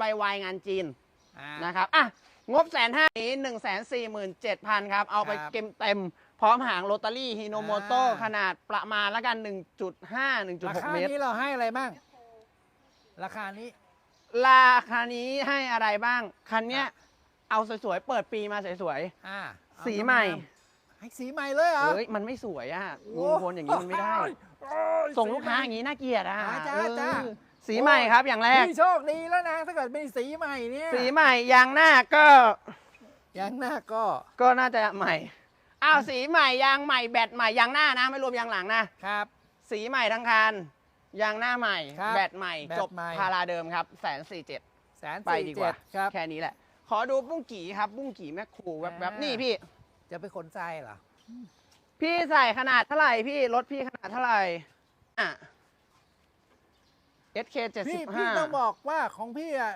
ใบวายงานจีนอ่านะครับอะงบแสนห้านี้หนึ่งแสนสี่หมื่นเจ็ดพันครับ เอาไปครับเต็มเต็มๆพร้อมหางโรตารี่ฮิโนโมโตอ่าขนาดประมาณละกัน 1.5รา1.6คาเมตรนี้เราให้อะไรบ้าง ราคานี้ ราคานี้ให้อะไรบ้าง คันเนี้ยเอาสวยๆ เปิดปีมาสวยอ่าเอาสีใหม่ ให้สีใหม่เลยเหรอๆเฮ้ยมันไม่สวยอะโอ้ลุงพลอย่างนี้มันไม่ได้โอ้ยส่งลูกค้าอย่างนี้น่าเกลียดอะอ่าจ้าเออจ้า สีใหม่ครับอย่างแรกพี่โชคดีแล้วนะ ถ้าเกิดเป็นสีใหม่เนี่ยสีใหม่ยางหน้าก็ยางหน้าก็ ก็น่าจะใหม่อ้าวสีใหม่ยางใหม่แบตใหม่ยางหน้านะ ไม่รวมยางหลังนะครับ สีใหม่ทั้งคันยางหน้าใหม่ ครับแบตใหม่ แบตจบใหม่ พาราเดิมครับแสนสี่เจ็ดแสนไปสี่ดีกเจ็ว่าดครับ แค่นี้แหละ ขอดูบุ้งกี่ครับ บุ้งกี่แม่ครูแวบอ่าๆนี่พี่ จะไปขนทรายเหรอ พี่ใส่ขนาดเท่าไหร่พี่รถพี่ขนาดเท่าไหร่อะ SK พี่พี่ต้อง75บอกว่าของพี่อะ